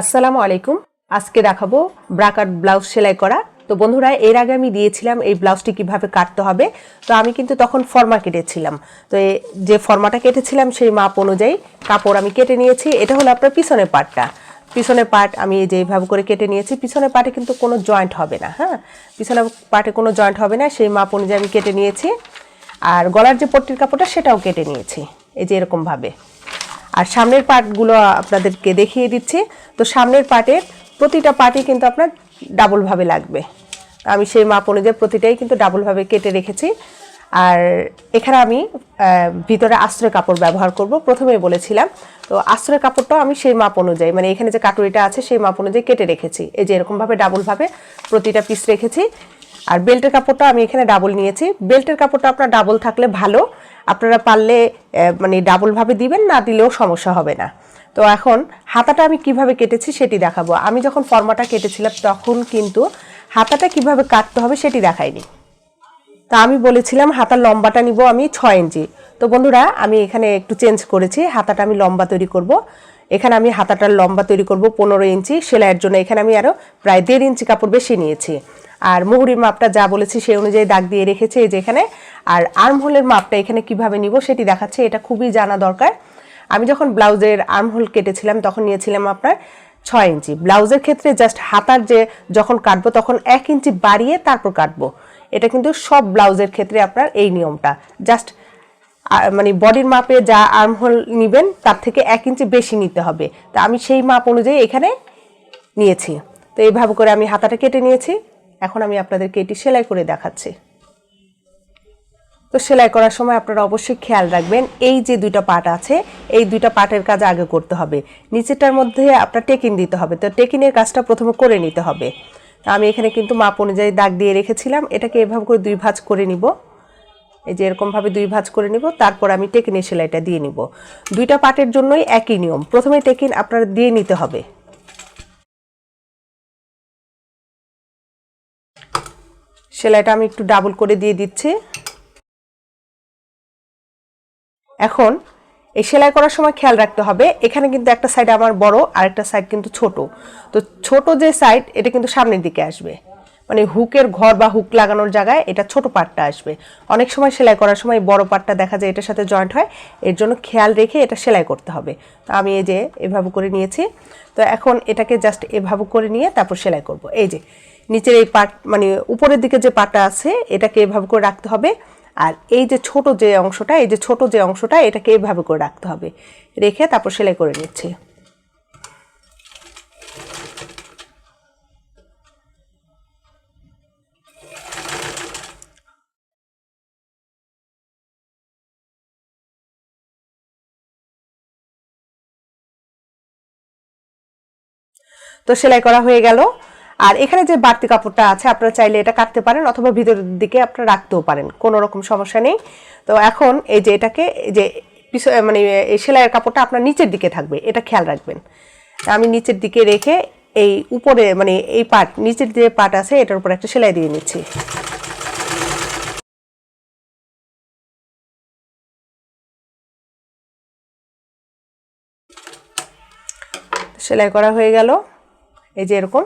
আসসালামু আলাইকুম। আজকে দেখাবো ব্রাকার ব্লাউজ সেলাই করা। তো বন্ধুরা, এর আগে আমি দিয়েছিলাম এই ব্লাউজটি কীভাবে কাটতে হবে। তো আমি কিন্তু তখন ফর্মা কেটেছিলাম। তো যে ফর্মাটা কেটেছিলাম সেই মাপ অনুযায়ী কাপড় আমি কেটে নিয়েছি। এটা হলো আপনার পিছনের পার্টটা পিছনের পার্ট আমি এই যে এইভাবে করে কেটে নিয়েছি। পিছনের পার্টে কিন্তু কোনো জয়েন্ট হবে না হ্যাঁ? পিছনের পার্টে কোনো জয়েন্ট হবে না। সেই মাপ অনুযায়ী আমি কেটে নিয়েছি। আর গলার যে পট্টির কাপড়টা সেটাও কেটে নিয়েছি। এই যে এরকমভাবে। আর সামনের পার্টগুলো আপনাদেরকে দেখিয়ে দিচ্ছি। তো সামনের পার্টের প্রতিটা পার্টই কিন্তু আপনার ডাবলভাবে লাগবে। আমি সেই মাপ অনুযায়ী প্রতিটাই কিন্তু ডাবলভাবে কেটে রেখেছি। আর এখানে আমি ভিতরে আশ্রয় কাপড় ব্যবহার করব প্রথমেই বলেছিলাম। তো আশ্রয় কাপড়টাও আমি সেই মাপ অনুযায়ী মানে এখানে যে কাটুরিটা আছে সেই মাপ অনুযায়ী কেটে রেখেছি। এই যে এরকমভাবে ডাবলভাবে প্রতিটা পিস রেখেছি। আর বেল্টের কাপড়টা আমি এখানে ডাবল নিয়েছি। বেল্টের কাপড়টা আপনার ডাবল থাকলে ভালো। আপনারা পারলে মানে ডাবলভাবে দিবেন, না দিলেও সমস্যা হবে না। তো এখন হাতাটা আমি কীভাবে কেটেছি সেটি দেখাবো। আমি যখন ফর্মাটা কেটেছিলাম, তখন কিন্তু হাতাটা কীভাবে কাটতে হবে সেটি দেখাইনি। তা আমি বলেছিলাম, হাতার লম্বাটা নিব আমি ছয় ইঞ্চি। তো বন্ধুরা, আমি এখানে একটু চেঞ্জ করেছি। হাতাটা আমি লম্বা তৈরি করব। এখানে আমি হাতাটার লম্বা তৈরি করব পনেরো ইঞ্চি। সেলাইয়ের জন্য এখানে আমি আরও প্রায় দেড় ইঞ্চি কাপড় বেশি নিয়েছি। আর মুহুরির মাপটা যা বলেছি, সেই অনুযায়ী দাগ দিয়ে রেখেছি। এই যে এখানে আর আর্মহোলের মাপটা এখানে কীভাবে নিব সেটি দেখাচ্ছে, এটা খুবই জানা দরকার। আমি যখন ব্লাউজের আর্মহোল কেটেছিলাম, তখন নিয়েছিলাম আপনার ছয় ইঞ্চি। ব্লাউজের ক্ষেত্রে জাস্ট হাতার যে যখন কাটবো, তখন এক ইঞ্চি বাড়িয়ে তারপর কাটবো। এটা কিন্তু সব ব্লাউজের ক্ষেত্রে আপনার এই নিয়মটা। জাস্ট মানে বডির মাপে যা আর্মহোল নেবেন, তার থেকে এক ইঞ্চি বেশি নিতে হবে। তা আমি সেই মাপ অনুযায়ী এখানে নিয়েছি। তো এইভাবে করে আমি হাতাটা কেটে নিয়েছি। এখন আমি আপনাদেরকে এটি সেলাই করে দেখাচ্ছি। তো সেলাই করার সময় আপনারা অবশ্যই খেয়াল রাখবেন, এই যে দুইটা পার্ট আছে, এই দুইটা পার্টের কাজ আগে করতে হবে। নিচেরটার মধ্যে আপনার টেকিন দিতে হবে, তো টেকিনের কাজটা প্রথমে করে নিতে হবে। আমি এখানে কিন্তু মাপ অনুযায়ী দাগ দিয়ে রেখেছিলাম, এটাকে এভাবে করে দুই ভাঁজ করে নিব। এই যে এরকমভাবে দুই ভাঁজ করে নিব, তারপর আমি টেকিনের সেলাইটা দিয়ে নিব। দুইটা পার্টের জন্যই একই নিয়ম, প্রথমে টেকিন আপনার দিয়ে নিতে হবে। সেলাইটা আমি একটু ডাবল করে দিয়ে দিচ্ছি। এখন এই সেলাই করার সময় খেয়াল রাখতে হবে। এখানে কিন্তু একটা সাইড আমার বড় আর একটা সাইড কিন্তু ছোট। তো ছোট যে সাইড এটা কিন্তু সামনের দিকে আসবে। মানে হুকের ঘর বা হুক লাগানোর জায়গায় এটা ছোট পার্টটা আসবে। অনেক সময় সেলাই করার সময় বড় পার্টটা দেখা যায় এটার সাথে জয়েন্ট হয়। এর জন্য খেয়াল রেখে এটা সেলাই করতে হবে। তো আমি এই যে এভাবে করে নিয়েছি। তো এখন এটাকে জাস্ট এভাবে করে নিয়ে তারপর সেলাই করব। এই যে, নিচের এই পার্ট মানে উপরের দিকে যে পার্টটা আছে, এটাকে এভাবে করে রাখতে হবে। আর এই যে ছোট যে অংশটা, এই যে ছোট যে অংশটা, এটাকে এভাবে করে রাখতে হবে। রেখে তারপর সেলাই করে নিচ্ছি। তো সেলাই করা হয়ে গেল। আর এখানে যে বাড়তি কাপড়টা আছে, আপনারা চাইলে এটা কাটতে পারেন অথবা ভিতরের দিকে আপনারা রাখতেও পারেন, কোনো রকম সমস্যা নেই। তো এখন এই যে এটাকে যে পিছ- মানে এই সেলাইয়ের কাপড়টা আপনার নিচের দিকে থাকবে, এটা খেয়াল রাখবেন। আমি নিচের দিকে রেখে এই উপরে মানে এই পার্ট, নিচের যে পার্ট আছে, এটার উপর একটা সেলাই দিয়ে নিচ্ছি। সেলাই করা হয়ে গেল, এই যে এরকম।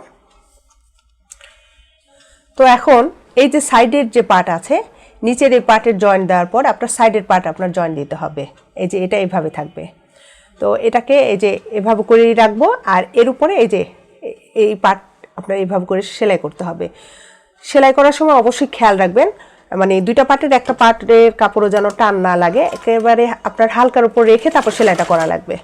তো এখন এই যে সাইডের যে পার্ট আছে, নিচের এই পার্টের জয়েন্ট দেওয়ার পর আপনার সাইডের পার্ট আপনার জয়েন্ট দিতে হবে। এই যে এটা এইভাবে থাকবে। তো এটাকে এই যে এভাবে করেই রাখব আর এর উপরে এই যে এই পার্ট আপনার এইভাবে করে সেলাই করতে হবে। সেলাই করার সময় অবশ্যই খেয়াল রাখবেন মানে দুইটা পার্টের একটা পার্টের কাপড়ও যেন টান না লাগে, একেবারে আপনার হালকার উপর রেখে তারপর সেলাইটা করা লাগবে।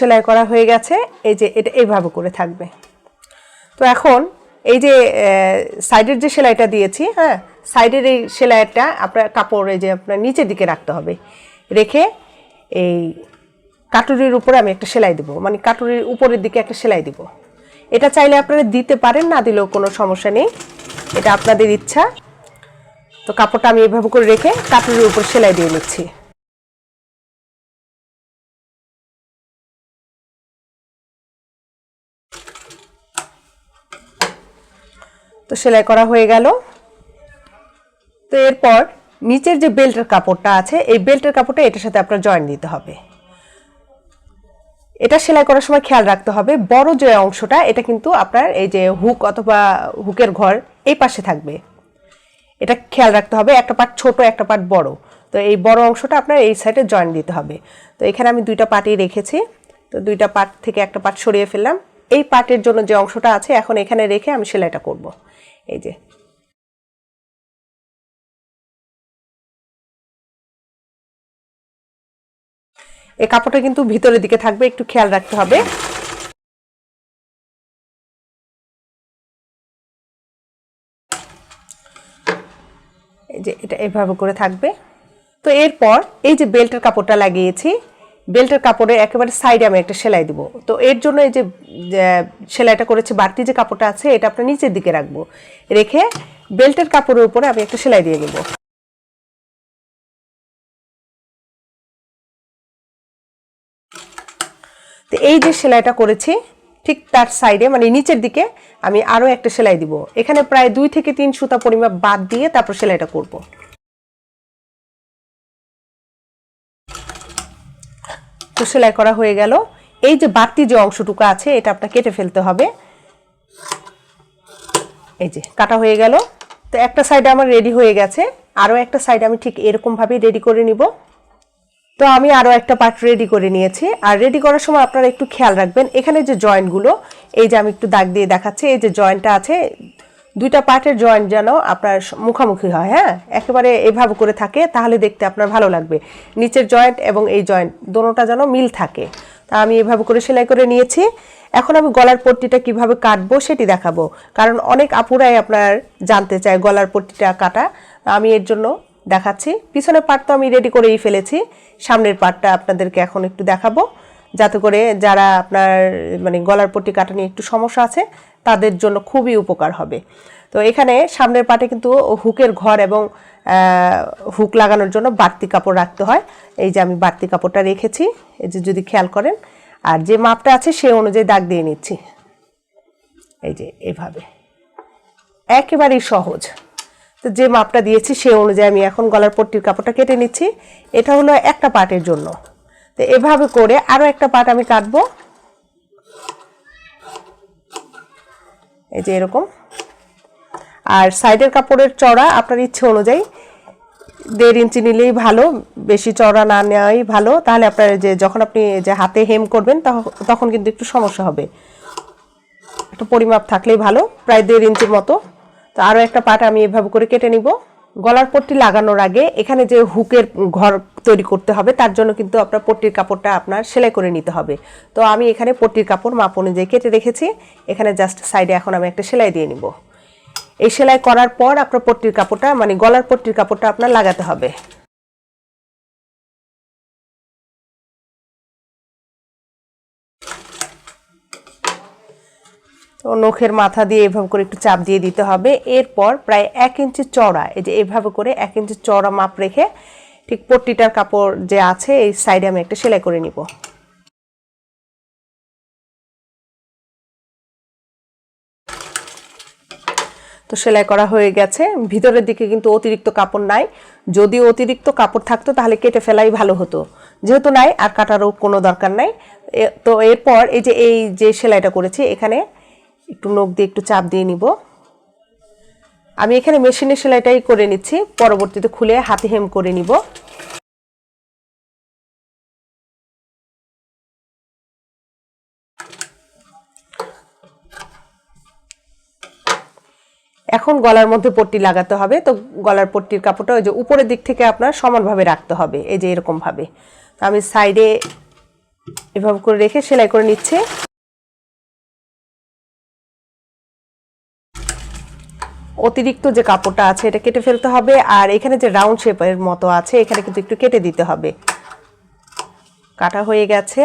সেলাই করা হয়ে গেছে, এই যে এটা এইভাবে করে থাকবে। তো এখন এই যে সাইডের যে সেলাইটা দিয়েছি হ্যাঁ সাইডের এই সেলাইটা আপনার কাপড় যে আপনার নিচের দিকে রাখতে হবে। রেখে এই কাটুরির উপরে আমি একটা সেলাই দেবো মানে কাটুরির উপরের দিকে একটা সেলাই দিব। এটা চাইলে আপনারা দিতে পারেন, না দিলেও কোনো সমস্যা নেই। এটা আপনাদের ইচ্ছা। তো কাপড়টা আমি এভাবে করে রেখে কাটুরির উপর সেলাই দিয়ে নিচ্ছি। তো সেলাই করা হয়ে গেল। তো এরপর নিচের যে বেল্টের কাপড়টা আছে, এই বেল্টের কাপড়টা এটার সাথে আপনার জয়েন দিতে হবে। এটা সেলাই করার সময় খেয়াল রাখতে হবে, বড় যে অংশটা, এটা কিন্তু আপনার এই যে হুক অথবা হুকের ঘর এই পাশে থাকবে। এটা খেয়াল রাখতে হবে, একটা পার্ট ছোট, একটা পার্ট বড়। তো এই বড় অংশটা আপনার এই সাইডে জয়েন দিতে হবে। তো এখানে আমি দুইটা পার্টই রেখেছি। তো দুইটা পার্ট থেকে একটা পার্ট সরিয়ে ফেললাম। এই পার্টের জন্য যে অংশটা আছে, এখন এখানে রেখে আমি সেলাইটা করব। এই যে। এই কাপড়টা কিন্তু ভিতরের দিকে থাকবে, একটু খেয়াল রাখতে হবে। যে এটা এভাবে করে থাকবে। তো এরপর এই যে বেল্টের কাপড়টা লাগিয়েছি বেল্টের কাপড়ের একেবারে সাইডে আমি একটা সেলাই দিব। তো এর জন্য এই যে সেলাইটা করেছি বাড়তি যে কাপড়টা আছে, এটা আপনার নিচের দিকে রাখব। রেখে বেল্টের কাপড়ের উপরে আমি একটা সেলাই দিয়ে দেবো। তো এই যে সেলাইটা করেছি, ঠিক তার সাইডে মানে নিচের দিকে আমি আরও একটা সেলাই দিব। এখানে প্রায় দুই থেকে তিন সুতা পরিমাপ বাদ দিয়ে তারপর সেলাইটা করব। তো সেলাই করা হয়ে গেল। এই যে বাড়তি যে অংশটুকু আছে, এটা আপনার কেটে ফেলতে হবে। এই যে, কাটা হয়ে গেল। তো একটা সাইডে আমার রেডি হয়ে গেছে। আরও একটা সাইড আমি ঠিক এরকমভাবেই রেডি করে নিব। তো আমি আরও একটা পার্ট রেডি করে নিয়েছি। আর রেডি করার সময় আপনারা একটু খেয়াল রাখবেন, এখানে যে জয়েন্টগুলো এই যে আমি একটু দাগ দিয়ে দেখাচ্ছি, এই যে জয়েন্টটা আছে দুইটা পার্টের জয়েন্ট যেন আপনার মুখামুখি হয় হ্যাঁ? একেবারে এভাবে করে থাকে, তাহলে দেখতে আপনার ভালো লাগবে। নিচের জয়েন্ট এবং এই জয়েন্ট দোনোটা যেন মিল থাকে। তা আমি এভাবে করে সেলাই করে নিয়েছি। এখন আমি গলার পট্টিটা কীভাবে কাটবো সেটি দেখাবো। কারণ অনেক আপুরাই আপনার জানতে চায় গলার পট্টিটা কাটা। আমি এর জন্য দেখাচ্ছি। পিছনের পার্ট তো আমি রেডি করেই ফেলেছি। সামনের পার্টটা আপনাদেরকে এখন একটু দেখাবো। যাতে করে যারা আপনার মানে গলার পট্টি কাটা নিয়ে একটু সমস্যা আছে তাদের জন্য খুবই উপকার হবে। তো এখানে সামনের পাটে কিন্তু হুকের ঘর এবং হুক লাগানোর জন্য বাড়তি কাপড় রাখতে হয়। এই যে আমি বাড়তি কাপড়টা রেখেছি, এই যে যদি খেয়াল করেন। আর যে মাপটা আছে সে অনুযায়ী দাগ দিয়ে নিচ্ছি। এই যে এভাবে। একেবারেই সহজ। তো যে মাপটা দিয়েছি সে অনুযায়ী আমি এখন গলার পট্টির কাপড়টা কেটে নিচ্ছি। এটা হলো একটা পার্টের জন্য। তো এভাবে করে আরও একটা পার্ট আমি কাটবো। এই যে এরকম। আর সাইডের কাপড়ের চড়া আপনার ইচ্ছে অনুযায়ী, দেড় ইঞ্চি নিলেই ভালো, বেশি চড়া না নেওয়াই ভালো। তাহলে আপনার যে যখন আপনি যে হাতে হেম করবেন তখন কিন্তু একটু সমস্যা হবে। একটু পরিমাপ থাকলেই ভালো, প্রায় দেড় ইঞ্চির মতো। তো আরও একটা পাট আমি এভাবে করে কেটে নিব। গলার পট্টি লাগানোর আগে এখানে যে হুকের ঘর তৈরি করতে হবে, তার জন্য কিন্তু আপনার পট্টির কাপড়টা আপনার সেলাই করে নিতে হবে। তো আমি এখানে পট্টির কাপড় মাপ অনুযায়ী কেটে রেখেছি। এখানে জাস্ট সাইডে এখন আমি একটা সেলাই দিয়ে নিব। এই সেলাই করার পর আপনার পট্টির কাপড়টা মানে গলার পট্টির কাপড়টা আপনার লাগাতে হবে। তো নখের মাথা দিয়ে এভাবে করে একটু চাপ দিয়ে দিতে হবে। এরপর প্রায় এক ইঞ্চি চড়া এই যে এভাবে করে এক ইঞ্চি চড়া মাপ রেখে ঠিক পট্টিটার কাপড় যে আছে, এই সাইডে আমি একটা সেলাই করে নিব। তো সেলাই করা হয়ে গেছে। ভিতরের দিকে কিন্তু অতিরিক্ত কাপড় নাই। যদি অতিরিক্ত কাপড় থাকতো, তাহলে কেটে ফেলাই ভালো হতো। যেহেতু নাই, আর কাটারও কোনো দরকার নাই। তো এরপর এই যে এই যে সেলাইটা করেছি, এখানে একটু নখ দিয়ে একটু চাপ দিয়ে নিব। আমি এখানে মেশিনে সেলাইটাই করে নিচ্ছি, পরবর্তীতে খুলে হাতে হেম করে নিব। এখন গলার মধ্যে পট্টি লাগাতে হবে, তো গলার পট্টির কাপড়টা ওই যে উপরের দিক থেকে আপনার সমানভাবে রাখতে হবে, এই যে এরকমভাবে। তো আমি সাইডে এভাবে করে রেখে সেলাই করে নিচ্ছে। অতিরিক্ত যে কাপড়টা আছে, এটা কেটে ফেলতে হবে। আর এখানে যে রাউন্ড শেপের মতো আছে, এখানে কিন্তু একটু কেটে দিতে হবে। কাটা হয়ে গেছে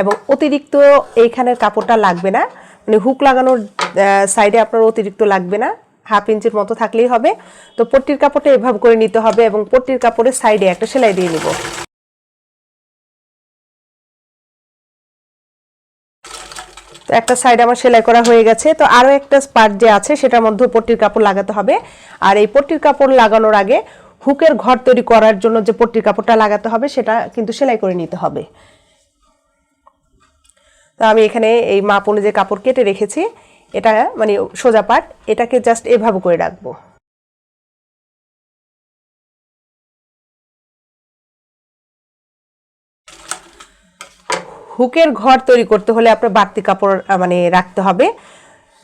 এবং অতিরিক্ত এইখানের কাপড়টা লাগবে না। মানে হুক লাগানোর সাইডে আপনার অতিরিক্ত লাগবে না। হাফ ইঞ্চির মতো থাকলেই হবে। তো পট্টির কাপড়টা এভাবে করে নিতে হবে এবং পট্টির কাপড়ের সাইডে একটা সেলাই দিয়ে নিব। তো একটা সাইড আমার সেলাই করা হয়ে গেছে। তো আরও একটা পার্ট যে আছে, সেটার মধ্যে পট্টির কাপড় লাগাতে হবে। আর এই পট্টির কাপড় লাগানোর আগে হুকের ঘর তৈরি করার জন্য যে পট্টির কাপড়টা লাগাতে হবে, সেটা কিন্তু সেলাই করে নিতে হবে। তো আমি এখানে এই মাপ অনুযায়ী কাপড় কেটে রেখেছি। এটা মানে সোজা পাট এটাকে জাস্ট এভাবে করে রাখব। হুকের ঘর তৈরি করতে হলে আপনার বাড়তি কাপড় মানে রাখতে হবে।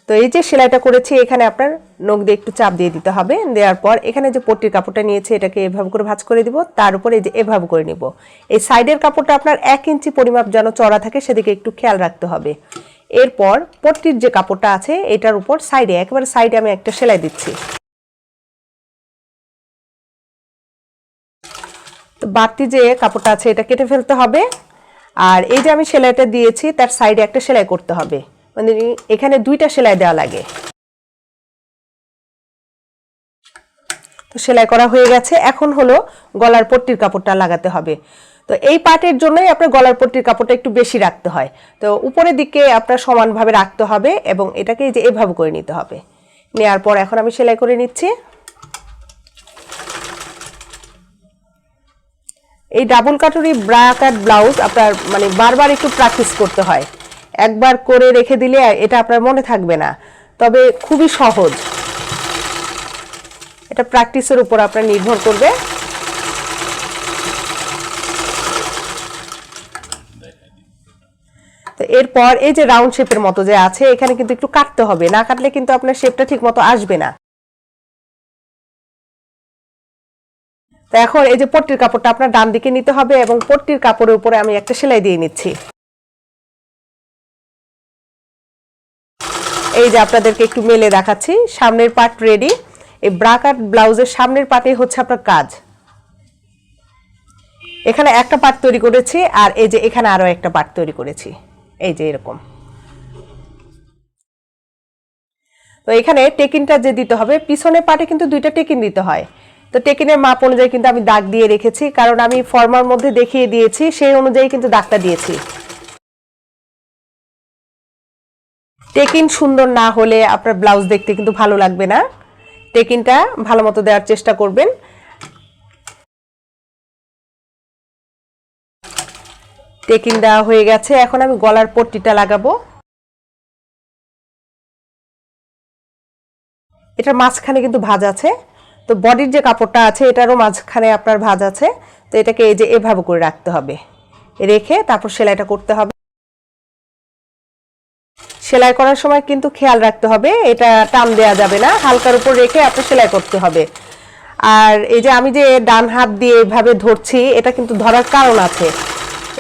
তো এই যে সেলাইটা করেছি, এখানে আপনার নখ দিয়ে একটু চাপ দিয়ে দিতে হবে। দেওয়ার পর এখানে যে পট্টির কাপড়টা নিয়েছে, এটাকে এভাবে করে ভাঁজ করে দিব। তার উপরে এই যে এভাবে করে নিব। এই সাইডের কাপড়টা আপনার এক ইঞ্চি পরিমাপ যেন চড়া থাকে, সেদিকে একটু খেয়াল রাখতে হবে। এরপর পট্টির যে কাপড়টা আছে, এটার উপর সাইডে, একেবারে সাইডে আমি একটা সেলাই দিচ্ছি। বাড়তি যে কাপড়টা আছে, এটা কেটে ফেলতে হবে। আর এই যে আমি সেলাইটা দিয়েছি, তার সাইডে একটা সেলাই করতে হবে। মানে এখানে দুইটা সেলাই দেওয়া লাগে। তো সেলাই করা হয়ে গেছে। এখন হলো গলার পট্টির কাপড়টা লাগাতে হবে। তো এই পার্টের জন্যই আপনার গলার পট্টির কাপড়টা একটু বেশি রাখতে হয়। তো উপরের দিকে আপনার সমানভাবে রাখতে হবে এবং এটাকে যে এভাবে করে নিতে হবে। নেওয়ার পর এখন আমি সেলাই করে নিচ্ছি। এই ডাবল কাটুরি ব্রা কাট ব্লাউজ আপনার মানে বারবার একটু প্র্যাকটিস করতে হয়। একবার করে রেখে দিলে এটা আপনার মনে থাকবে না। তবে খুবই সহজ। এটা প্র্যাকটিসের উপর আপনার নির্ভর করবে। তো এরপর এই যে রাউন্ড শেপের মতো যে আছে, এখানে কিন্তু একটু কাটতে হবে। না কাটলে কিন্তু আপনার শেপটা ঠিক মতো আসবে না। তো এখন এই যে পট্টির কাপড়টা আপনার ডান দিকে নিতে হবে এবং পট্টির কাপড়ের উপরে আমি একটা সেলাই দিয়ে নিচ্ছি। এই যে আপনাদেরকে একটু মেলে দেখাচ্ছি, সামনের পার্ট রেডি এই ব্রাকাট ব্লাউজের সামনের পার্টে হচ্ছে আপনার কাজ। এখানে একটা পার্ট তৈরি করেছি আর এই যে এখানে আরও একটা পার্ট তৈরি করেছি। এই যে এরকম। তো এখানে টেকিনটা যে দিতে হবে, পিছনের পার্টে কিন্তু দুইটা টেকিন দিতে হয়। তো টেকিনের মাপ অনুযায়ী কিন্তু আমি দাগ দিয়ে রেখেছি, কারণ আমি ফর্মার মধ্যে দেখিয়ে দিয়েছি, সেই অনুযায়ী কিন্তু দাগটা দিয়েছি। টেকিন সুন্দর না হলে আপনার ব্লাউজ দেখতে কিন্তু ভালো লাগবে না। টেকিনটা ভালো মতো দেওয়ার চেষ্টা করবেন। টেকিন দেওয়া হয়ে গেছে, এখন আমি গলার পট্টিটা লাগাবো। এটার মাঝখানে কিন্তু ভাঁজ আছে। তো বডির যে কাপড়টা আছে, এটারও মাঝখানে আপনার ভাঁজ আছে, তো এটাকে এই যে এভাবে করে রাখতে হবে। রেখে তারপর সেলাইটা করতে হবে। সেলাই করার সময় কিন্তু খেয়াল রাখতে হবে, এটা টান দেওয়া যাবে না, হালকার উপর রেখে আপনার সেলাই করতে হবে। আর এই যে আমি যে ডান হাত দিয়ে এভাবে ধরছি, এটা কিন্তু ধরার কারণ আছে।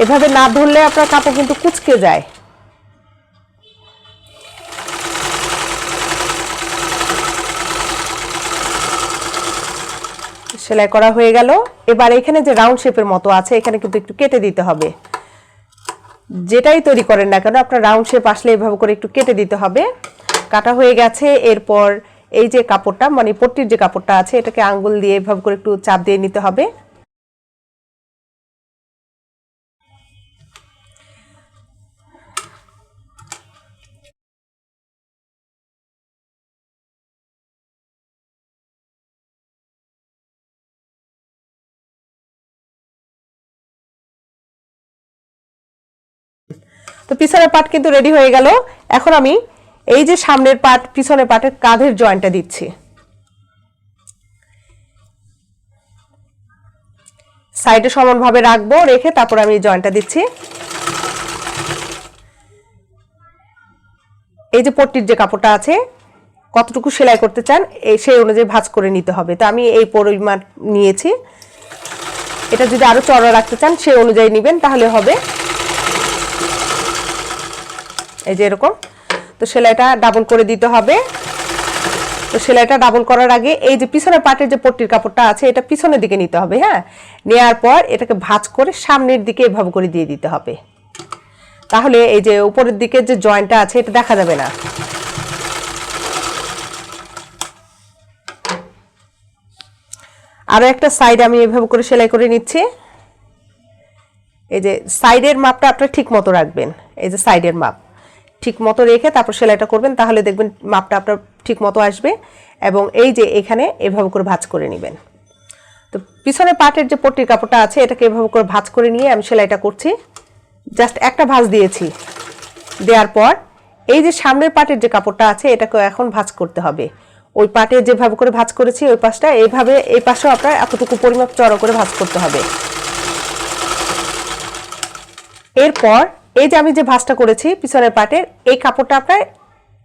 এভাবে না ধরলে আপনার কাপড় কিন্তু কুচকে যায়। সেলাই করা হয়ে গেল। এবার এখানে যে রাউন্ড শেপের মতো আছে, এখানে কিন্তু একটু কেটে দিতে হবে। যেটাই তৈরি করেন না কেন, আপনার রাউন্ড শেপ আসলে এভাবে করে একটু কেটে দিতে হবে। কাটা হয়ে গেছে, এরপর এই যে কাপড়টা মানে পট্টির যে কাপড়টা আছে, এটাকে আঙ্গুল দিয়ে এভাবে করে একটু চাপ দিয়ে নিতে হবে। তো পিছনের পার্ট কিন্তু রেডি হয়ে গেল। এখন আমি এই যে সামনের পার্ট পিছনের পার্টের কাঁধের জয়েন্টটা দিচ্ছি। সাইডে সমানভাবে রাখব, রেখে তারপর আমি জয়েন্টটা দিচ্ছি। এই যে পট্টির যে কাপড়টা আছে, কতটুকু সেলাই করতে চান, এই সেই অনুযায়ী ভাঁজ করে নিতে হবে। তো আমি এই পরিমাণ নিয়েছি। এটা যদি আরও চড়া রাখতে চান, সেই অনুযায়ী নেবেন, তাহলে হবে এই যে এরকম। তো সেলাইটা ডাবল করে দিতে হবে। তো সেলাইটা ডাবল করার আগে এই যে পিছনের পাটের যে পট্টির কাপড়টা আছে, এটা পিছনের দিকে নিতে হবে হ্যাঁ? নেওয়ার পর এটাকে ভাঁজ করে সামনের দিকে এভাবে করে দিয়ে দিতে হবে। তাহলে এই যে উপরের দিকে যে জয়েন্টটা আছে, এটা দেখা যাবে না। আরও একটা সাইড আমি এভাবে করে সেলাই করে নিচ্ছি। এই যে সাইডের মাপটা আপনারা ঠিক মতো রাখবেন। এই যে সাইডের মাপ। ঠিক মতো রেখে তারপর সেলাইটা করবেন, তাহলে দেখবেন মাপটা আপনার ঠিক মতো আসবে এবং এই যে এখানে এভাবে করে ভাঁজ করে নেবেন। তো পিছনে পাটের যে পট্টির কাপড়টা আছে, এটাকে এভাবে করে ভাঁজ করে নিয়ে আমি সেলাইটা করছি। জাস্ট একটা ভাঁজ দিয়েছি। দেওয়ার পর এই যে সামনের পাটের যে কাপড়টা আছে এটাকে এখন ভাঁজ করতে হবে। ওই পাটে যেভাবে করে ভাঁজ করেছি, ওই পাশটা এইভাবে, এই পাশেও আপনার এতটুকু পরিমাপ চড়া করে ভাঁজ করতে হবে। এরপর এই যে আমি যে ভাঁজটা করেছি, পিছনের পাটের এই কাপড়টা আপনার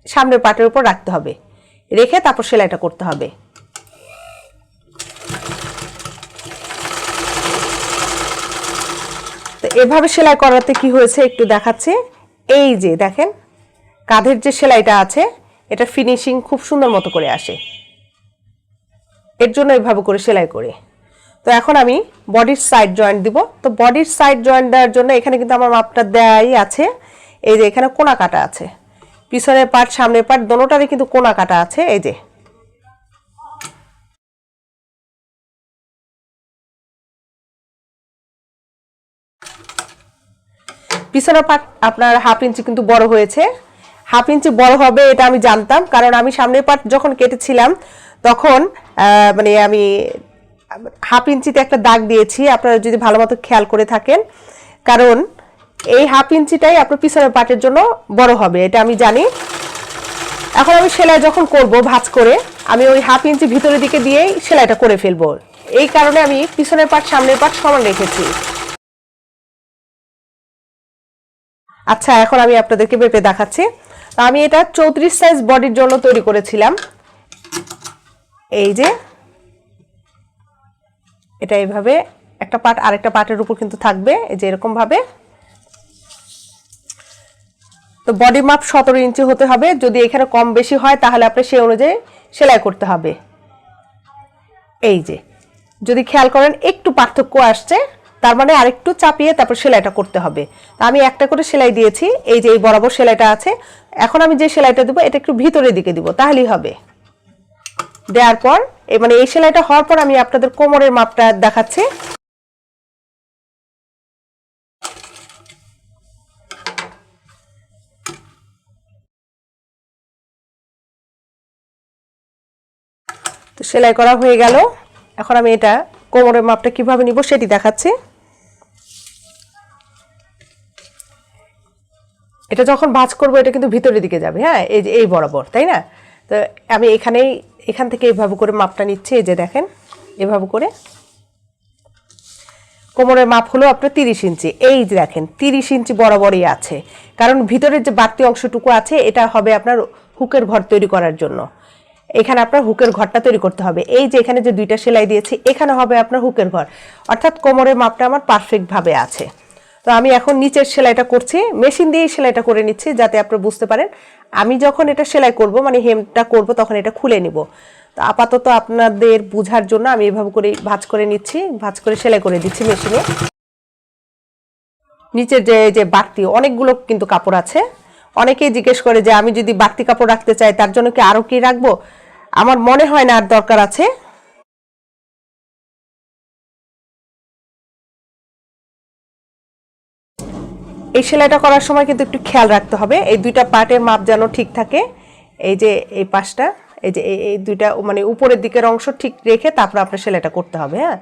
সামনের পাটের উপর রাখতে হবে। রেখে তারপর সেলাইটা করতে হবে। তো এভাবে সেলাই করাতে কি হয়েছে একটু দেখাচ্ছে। এই যে দেখেন, কাঁধের যে সেলাইটা আছে, এটা ফিনিশিং খুব সুন্দর মতো করে আসে। এর জন্য এভাবে করে সেলাই করে। তো এখন আমি বডির সাইড জয়েন্ট দিব। তো বডির সাইড জয়েন্ট দেওয়ার জন্য এখানে কিন্তু আমার মাপটা দেয়াই আছে। এই যে এখানে কোনা কাটা আছে। পিছনের পার্ট সামনের পার্ট দোনোটারই কিন্তু কোনা কাটা আছে। এই যে। পিছনের পার্ট আপনার হাফ ইঞ্চি কিন্তু বড় হয়েছে। হাফ ইঞ্চি বড় হবে এটা আমি জানতাম। কারণ আমি সামনের পার্ট যখন কেটেছিলাম, তখন মানে আমি হাফ ইঞ্চিতে একটা দাগ দিয়েছি, আপনারা যদি ভালো মতো খেয়াল করে থাকেন। কারণ এই হাফ ইঞ্চিটাই আপনার পিছনের পার্টের জন্য বড় হবে, এটা আমি জানি। এখন আমি সেলাই যখন করব ভাঁজ করে, আমি ওই হাফ ইঞ্চি ভিতরের দিকে দিয়েই সেলাইটা করে ফেলব। এই কারণে আমি পিছনের পার্ট সামনের পার্ট সমান রেখেছি। আচ্ছা এখন আমি আপনাদেরকে পেপে দেখাচ্ছি। আমি এটা চৌত্রিশ সাইজ বডির জন্য তৈরি করেছিলাম। এই যে এটা এইভাবে একটা পার্ট, আরেকটা পার্টের উপর কিন্তু থাকবে, এই যে এরকম ভাবে তো বডি মাপ সতেরো ইঞ্চি হতে হবে। যদি এখানে কম বেশি হয়, তাহলে আপনি সেই অনুযায়ী সেলাই করতে হবে। এই যে, যদি খেয়াল করেন, একটু পার্থক্য আসছে, তার মানে আরেকটু চাপিয়ে তারপর সেলাইটা করতে হবে। তা আমি একটা করে সেলাই দিয়েছি, এই যে এই বরাবর সেলাইটা আছে। এখন আমি যে সেলাইটা দেবো, এটা একটু ভিতরের দিকে দিব, তাহলেই হবে। দেওয়ার পর মানে এই সেলাইটা হওয়ার পর আমি আপনাদের কোমরের মাপটা দেখাচ্ছি। তো সেলাই করা হয়ে গেল। এখন আমি এটা কোমরের মাপটা কীভাবে নিব সেটি দেখাচ্ছি। এটা যখন ভাঁজ করব, এটা কিন্তু ভিতরের দিকে যাবে হ্যাঁ? এই যে এই বরাবর, তাই না? তো আমি এখানেই এখান থেকে এভাবে করে মাপটা নিচ্ছি, এই যে দেখেন, এভাবে করে। কোমরের মাপ হলো আপনার তিরিশ ইঞ্চি। এই যে দেখেন, তিরিশ ইঞ্চি বরাবরই আছে। কারণ ভিতরের যে বাড়তি অংশটুকু আছে, এটা হবে আপনার হুকের ঘর তৈরি করার জন্য। এখানে আপনার হুকের ঘরটা তৈরি করতে হবে। এই যে এখানে যে দুইটা সেলাই দিয়েছি, এখানে হবে আপনার হুকের ঘর। অর্থাৎ কোমরের মাপটা আমার পারফেক্টভাবে আছে। তো আমি এখন নিচের সেলাইটা করছি। মেশিন দিয়েই সেলাইটা করে নিচ্ছি, যাতে আপনারা বুঝতে পারেন আমি যখন এটা সেলাই করব মানে হেমটা করব, তখন এটা খুলে নিব। তো আপাতত আপনাদের বোঝার জন্য আমি এভাবে করে ভাজ করে নিচ্ছি, ভাজ করে সেলাই করে দিচ্ছি মেশিনে। নিচের যে যে বাড়তি, অনেকগুলো কিন্তু কাপড় আছে। অনেকেই জিজ্ঞেস করে যে, আমি যদি বাড়তি কাপড় রাখতে চাই, তার জন্য কি আরও কি রাখব? আমার মনে হয় না আর দরকার আছে। এই সেলাইটা করার সময় কিন্তু একটু খেয়াল রাখতে হবে। এই দুইটা পার্টের মাপ যেন ঠিক থাকে। এই যে এই পাশটা, এই যে এই- দুইটা মানে উপরের দিকের অংশ ঠিক রেখে তারপর আপনার সেলাইটা করতে হবে হ্যাঁ?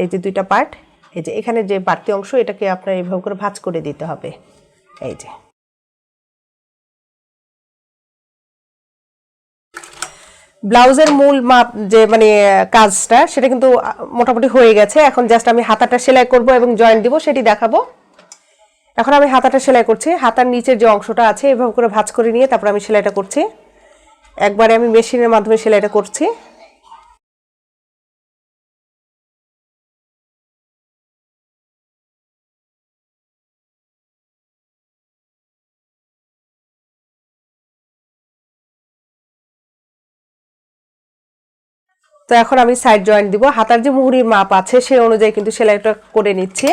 এই যে দুইটা পার্ট, এই যে এখানে যে বাড়তি অংশ এটাকে আপনার এইভাবে করে ভাঁজ করে দিতে হবে। এই যে। ব্লাউজের মূল মাপ যে মানে কাজটা, সেটা কিন্তু মোটামুটি হয়ে গেছে। এখন জাস্ট আমি হাতাটা সেলাই করব এবং জয়েন্ট দিব, সেটি দেখাবো। এখন আমি হাতাটা সেলাই করছি। হাতার নিচের যে অংশটা আছে, এভাবে করে ভাঁজ করে নিয়ে তারপর আমি সেলাইটা করছি। একবারে আমি মেশিনের মাধ্যমে সেলাইটা করছি। তো এখন আমি সাইড জয়েন্ট দিব। হাতার যে মুহুরির মাপ আছে, সেই অনুযায়ী কিন্তু সেলাইটা করে নিচ্ছি।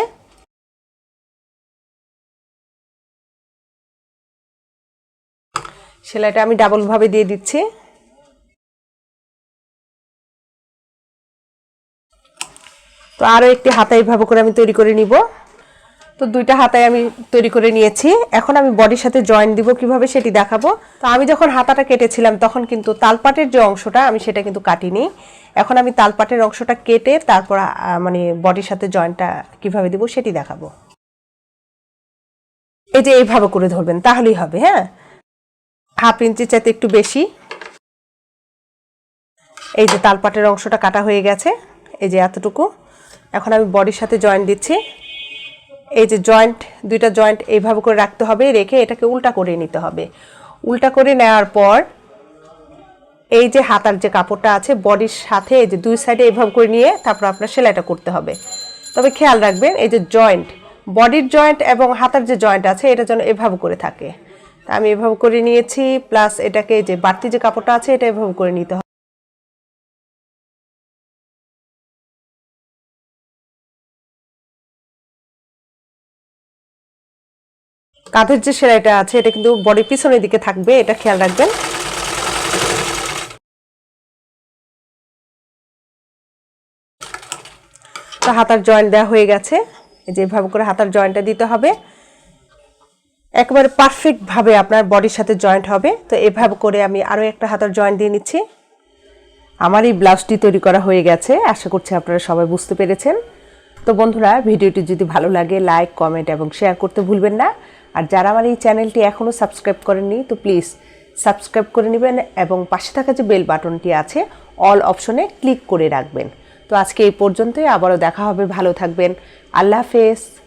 সেলাইটা আমি ডাবল ভাবে দিয়ে দিচ্ছি। তো আরও একটি হাতা এইভাবে করে আমি তৈরি করে নিব। তো দুইটা হাতায় আমি তৈরি করে নিয়েছি। এখন আমি বডির সাথে জয়েন দিব, কীভাবে সেটি দেখাবো। তো আমি যখন হাতাটা কেটেছিলাম, তখন কিন্তু তালপাটের যে অংশটা, আমি সেটা কিন্তু কাটিনি। এখন আমি তালপাটের অংশটা কেটে তারপর মানে বডির সাথে জয়েন্টটা কীভাবে দিব সেটি দেখাবো। এই যে এইভাবে করে ধরবেন, তাহলেই হবে হ্যাঁ? হাফ ইঞ্চি চাইতে একটু বেশি। এই যে তালপাটের অংশটা কাটা হয়ে গেছে, এই যে এতটুকু। এখন আমি বডির সাথে জয়েন্ট দিচ্ছি। এই যে জয়েন্ট, দুইটা জয়েন্ট এইভাবে করে রাখতে হবে, রেখে এটাকে উল্টা করে নিতে হবে। উল্টা করে নেওয়ার পর এই যে হাতার যে কাপড়টা আছে, বডির সাথে এই যে দুই সাইডে এইভাবে করে নিয়ে তারপর আপনার সেলাইটা করতে হবে। তবে খেয়াল রাখবেন, এই যে জয়েন্ট, বডির জয়েন্ট এবং হাতার যে জয়েন্ট আছে, এটা যেন এভাবে করে থাকে। আমি এভাবে করে নিয়েছি প্লাস এটাকে যে বাড়তি যে কাপড়টা আছে, এটা এভাবে করে নিতে হবে। কাঁধের যে সেলাইটা আছে, এটা কিন্তু বডির পিছনের দিকে থাকবে, এটা খেয়াল রাখবেন। তো হাতার জয়েন্ট দেওয়া হয়ে গেছে, এই যে এভাবে করে হাতার জয়েন্টটা দিতে হবে। একেবারে পারফেক্ট ভাবে আপনার বডির সাথে জয়েন্ট হবে। তো এভাবে করে আমি আরও একটা হাতার জয়েন্ট দিয়ে নিচ্ছি। আমার এই ব্লাউজটি তৈরি করা হয়ে গেছে। আশা করছি আপনারা সবাই বুঝতে পেরেছেন। তো বন্ধুরা, ভিডিওটি যদি ভালো লাগে লাইক কমেন্ট এবং শেয়ার করতে ভুলবেন না। আর যারা আমার এই চ্যানেলটি এখনও সাবস্ক্রাইব করেননি, তো প্লিজ সাবস্ক্রাইব করে নেবেন এবং পাশে থাকা যে বেল বাটনটি আছে অল অপশনে ক্লিক করে রাখবেন। তো আজকে এই পর্যন্তই। আবারও দেখা হবে। ভালো থাকবেন। আল্লাহ হাফেজ।